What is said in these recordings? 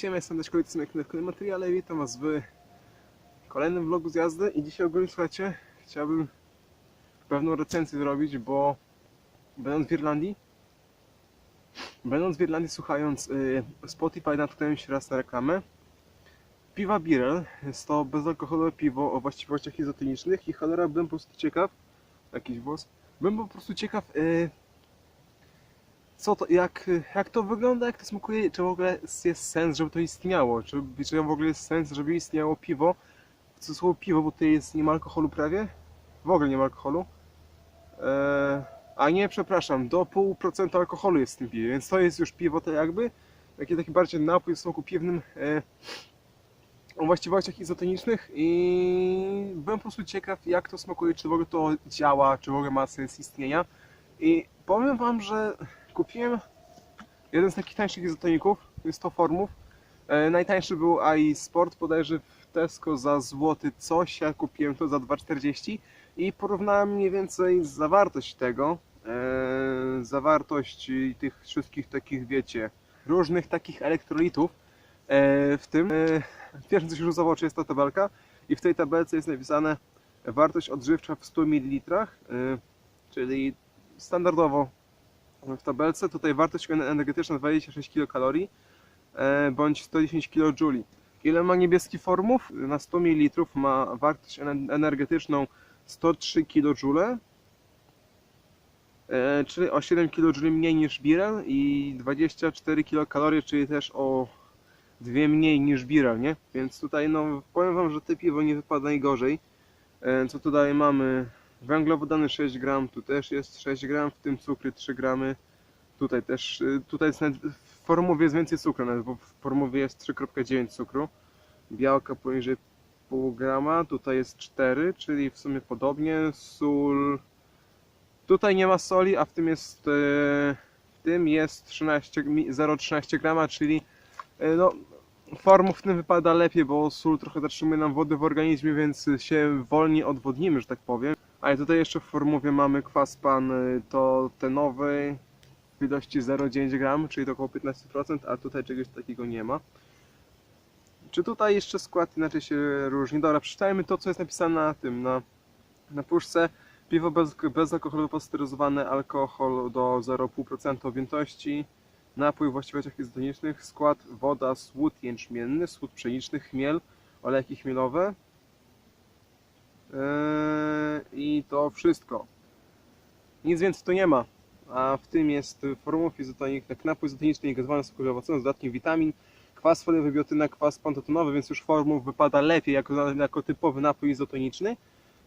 Siema, jestem też kolejny na kolejnym materiale. Witam Was w kolejnym vlogu z jazdy i dzisiaj ogólnie słuchajcie, chciałbym pewną recenzję zrobić, bo będąc w Irlandii, będąc w Irlandii słuchając y, Spotify natknąłem się raz na reklamę piwa Birel. Jest to bezalkoholowe piwo o właściwościach izotonicznych i cholera byłem po prostu ciekaw, jakiś włos, byłem po prostu ciekaw y, co to, jak, jak to wygląda, jak to smakuje, czy w ogóle jest sens, żeby to istniało, czy, czy w ogóle jest sens, żeby istniało piwo, w cudzysłowie piwo, bo tutaj jest nie ma alkoholu prawie, w ogóle nie ma alkoholu, eee, a nie, przepraszam, do pół procenta alkoholu jest w tym piwie, więc to jest już piwo to jakby, taki, taki bardziej napój w smaku piwnym, e, o właściwościach izotonicznych i byłem po prostu ciekaw, jak to smakuje, czy w ogóle to działa, czy w ogóle ma sens istnienia. I powiem Wam, że kupiłem jeden z takich tańszych izotoników, jest to formów. E, najtańszy był AI Sport, bodajże w Tesco za złoty coś, ja kupiłem to za 2,40 i porównałem mniej więcej zawartość tego, e, zawartość tych wszystkich takich, wiecie, różnych takich elektrolitów e, w tym. E, pierwsze co się rzucało oczy jest ta tabelka i w tej tabelce jest napisane wartość odżywcza w 100 ml, e, czyli standardowo w tabelce. Tutaj wartość energetyczna 26 kcal e, bądź 110 kJ. Ile ma niebieski formów? Na 100 ml ma wartość ener- energetyczną 103 kJ, e, czyli o 7 kJ mniej niż Birel i 24 kcal, czyli też o dwie mniej niż Birel, nie? Więc tutaj no powiem Wam, że te piwo nie wypada najgorzej. E, Co tutaj mamy? Węglowodany 6 gram, tu też jest 6 gram, w tym cukry 3 gramy. Tutaj też, y, tutaj jest nawet, w formowie jest więcej cukru, nawet, bo w formowie jest 3,9 cukru. Białka poniżej pół grama, tutaj jest 4, czyli w sumie podobnie. Sól, tutaj nie ma soli, a w tym jest, e, w tym jest 13, mi- 0,13 grama, czyli e, no, formów w tym wypada lepiej, bo sól trochę zatrzymuje nam wody w organizmie, więc się wolniej odwodnimy, że tak powiem. A i tutaj jeszcze w formowie mamy kwas pan y, to ten nowy w ilości 0,9 gram, czyli to około 15%, a tutaj czegoś takiego nie ma. Czy tutaj jeszcze skład inaczej się różni? Dobra, przeczytajmy to, co jest napisane na tym, na, na puszce. Piwo bez, bezalkoholowe pasteryzowane, alkohol do 0,5% objętości, napój w właściwościach izotonicznych, skład woda, słód jęczmienny, słód pszeniczny, chmiel, olejki chmielowe, Eee, I to wszystko. Nic więcej tu nie ma. A w tym jest formów izotonik, tak napój izotoniczny gazowany sokowy owocowy z dodatkiem witamin, kwas foliowy, biotyna, kwas pantotenowy, więc już formów wypada lepiej jako, jako typowy napój izotoniczny.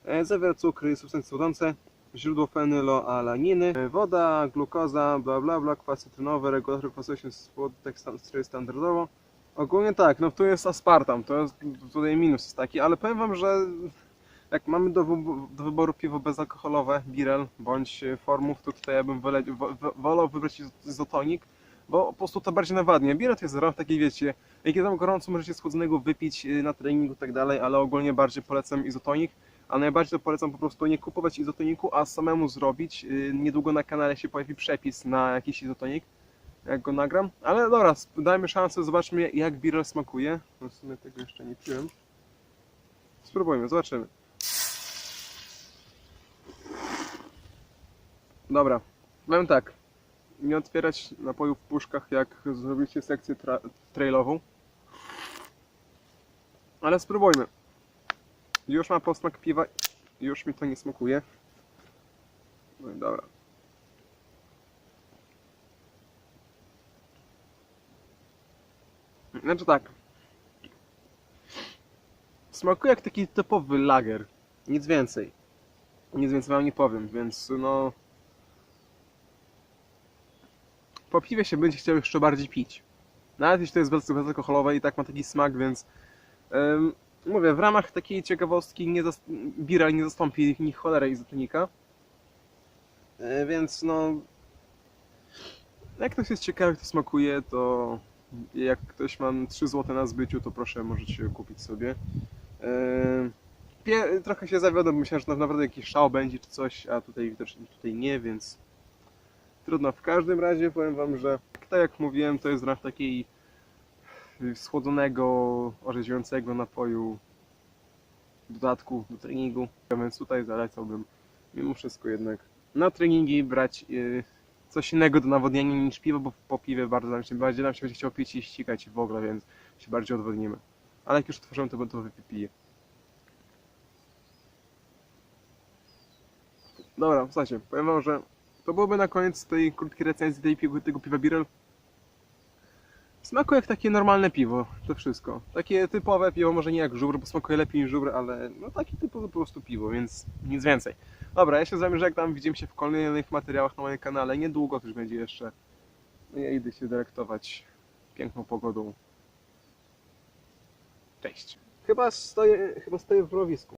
E, Zawiera cukry, substancje słodzące, źródło fenyloalaniny, e, woda, glukoza, bla bla bla, kwas cytrynowy, regulator kwasowości słodek tak stan- standardowo. Ogólnie tak, no tu jest aspartam, to jest tutaj minus jest taki, ale powiem wam, że jak mamy do, do wyboru piwo bezalkoholowe, Birel bądź e, formów, to tutaj ja bym wole, wo, wo- wolał wybrać izo- izotonik, bo po prostu to bardziej nawadnia. Birel to jest rok taki, wiecie, jak jest tam gorąco, możecie schłodzonego wypić e, na treningu i tak dalej, ale ogólnie bardziej polecam izotonik, a najbardziej to polecam po prostu nie kupować izotoniku, a samemu zrobić. E, Niedługo na kanale się pojawi przepis na jakiś izotonik, jak go nagram, ale dobra, dajmy szansę, zobaczmy jak Birel smakuje. No w sumie tego jeszcze nie piłem. Spróbujmy, zobaczymy. Dobra, powiem tak. Nie otwierać napojów w puszkach, jak zrobiliście sekcję tra- trailową. Ale spróbujmy. Już ma posmak piwa. Już mi to nie smakuje. No i dobra. Znaczy tak. Smakuje jak taki typowy lager. Nic więcej. Nic więcej wam nie powiem, więc no po piwie się będzie chciał jeszcze bardziej pić. Nawet jeśli to jest bez- bezalkoholowe i tak ma taki smak, więc mówię, w ramach takiej ciekawostki nie Birel nie zastąpi ni cholery izotonika. E, więc no jak ktoś jest ciekawy, to smakuje, to jak ktoś ma 3 zł na zbyciu, to proszę, możecie kupić sobie. E, trochę się zawiodłem, myślałem, że naprawdę jakiś szał będzie czy coś, a tutaj widocznie tutaj nie, więc Trudno, w każdym razie powiem Wam, że tak jak mówiłem, to jest w ramach takiej schłodzonego, orzeźwiającego napoju w dodatku do treningu. Więc tutaj zalecałbym mimo wszystko jednak na treningi brać y, coś innego do nawodnienia niż piwo, bo po piwie bardzo nam się, bardziej nam się będzie chciało pić i ścigać w ogóle, więc się bardziej odwodnimy. Ale jak już otworzyłem, to to wypiję. Dobra, słuchajcie, powiem wam, że to byłoby na koniec tej krótkiej recenzji tej tego piwa Birel. Smakuje jak takie normalne piwo, to wszystko. Takie typowe piwo, może nie jak żubr, bo smakuje lepiej niż żubr, ale no takie typowe po prostu piwo, więc nic więcej. Dobra, ja się z wami żegnam, widzimy się w kolejnych materiałach na moim kanale, niedługo też będzie jeszcze. Ja idę się delektować piękną pogodą. Cześć. Chyba stoję, chyba stoję w mrowisku.